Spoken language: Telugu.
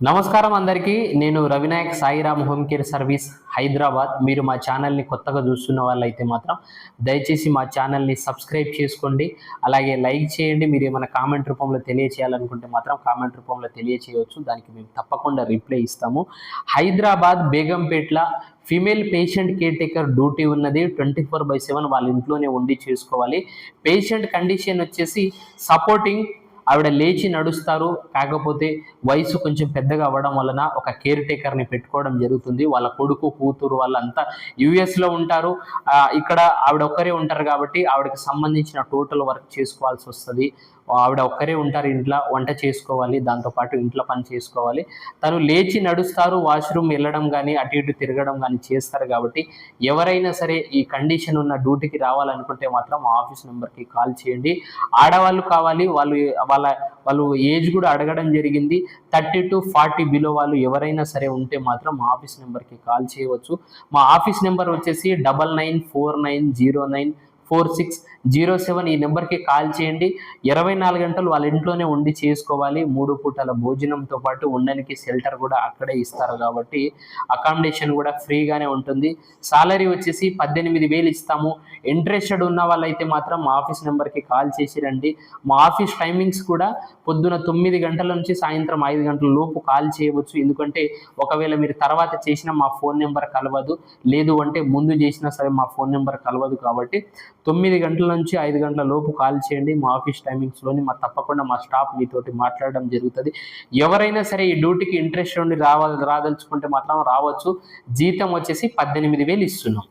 నమస్కారం అందరికీ. నేను Ravinayak Sairam home care service Hyderabad. మీరు మా ఛానల్ని కొత్తగా చూస్తున్న వాళ్ళైతే మాత్రం దయచేసి మా ఛానల్ని సబ్స్క్రైబ్ చేసుకోండి. అలాగే లైక్ చేయండి. మీరు ఏమైనా కామెంట్ రూపంలో తెలియచేయాలనుకుంటే మాత్రం కామెంట్ రూపంలో తెలియచేయవచ్చు. దానికి మేము తప్పకుండా రిప్లై ఇస్తాము. Hyderabad బేగంపేట్ల female patient care taker duty ఉన్నది. ట్వంటీ ఫోర్ బై సెవెన్ వాళ్ళ ఇంట్లోనే ఉండి చేసుకోవాలి. పేషెంట్ కండిషన్ వచ్చేసి సపోర్టింగ్ ఆవిడ లేచి నడుస్తారు. కాకపోతే వయసు కొంచెం పెద్దగా అవ్వడం వలన ఒక కేర్ టేకర్ని పెట్టుకోవడం జరుగుతుంది. వాళ్ళ కొడుకు కూతురు వాళ్ళంతా యుఎస్లో ఉంటారు. ఇక్కడ ఆవిడ ఒక్కరే ఉంటారు కాబట్టి ఆవిడకి సంబంధించిన టోటల్ వర్క్ చేసుకోవాల్సి వస్తుంది. ఆవిడ ఒక్కరే ఉంటారు ఇంట్లో వంట చేసుకోవాలి దాంతోపాటు ఇంట్లో పని చేసుకోవాలి. తను లేచి నడుస్తారు వాష్రూమ్ వెళ్ళడం కానీ అటు ఇటు తిరగడం కానీ చేస్తారు కాబట్టి ఎవరైనా సరే ఈ కండిషన్ ఉన్న డ్యూటీకి రావాలనుకుంటే మాత్రం ఆఫీస్ నెంబర్కి కాల్ చేయండి. ఆడవాళ్ళు కావాలి వాళ్ళు వాళ్ళ వాళ్ళు ఏజ్ కూడా అడగడం జరిగింది. థర్టీ టు ఫార్టీ బిలో వాళ్ళు ఎవరైనా సరే ఉంటే మాత్రం మా ఆఫీస్ నెంబర్కి కాల్ చేయవచ్చు. మా ఆఫీస్ నెంబర్ వచ్చేసి double nine four nine zero nine four six zero seven ఈ నెంబర్కి కాల్ చేయండి. ఇరవై నాలుగు గంటలు వాళ్ళ ఇంట్లోనే ఉండి చేసుకోవాలి. మూడు పూటల భోజనంతో పాటు ఉండడానికి షెల్టర్ కూడా అక్కడే ఇస్తారు కాబట్టి అకామిడేషన్ కూడా ఫ్రీగానే ఉంటుంది. సాలరీ వచ్చేసి పద్దెనిమిది వేలు ఇస్తాము. ఇంట్రెస్టెడ్ ఉన్న వాళ్ళైతే మాత్రం మా ఆఫీస్ నెంబర్కి కాల్ చేసి రండి. మా ఆఫీస్ టైమింగ్స్ కూడా పొద్దున తొమ్మిది గంటల నుంచి సాయంత్రం ఐదు గంటల లోపు కాల్ చేయవచ్చు. ఎందుకంటే ఒకవేళ మీరు తర్వాత చేసిన మా ఫోన్ నెంబర్ కలవదు. లేదు అంటే ముందు చేసినా సరే మా ఫోన్ నెంబర్ కలవదు కాబట్టి తొమ్మిది గంటల నుంచి ఐదు గంటల లోపు కాల్ చేయండి. మా ఆఫీస్ టైమింగ్స్లోని మా తప్పకుండా మా స్టాఫ్ మీతోటి మాట్లాడడం జరుగుతుంది. ఎవరైనా సరే ఈ డ్యూటీకి ఇంట్రెస్ట్ ఉండి రావాలి రాదలుచుకుంటే మాత్రం రావచ్చు. జీతం వచ్చేసి పద్దెనిమిది వేలు ఇస్తున్నాం.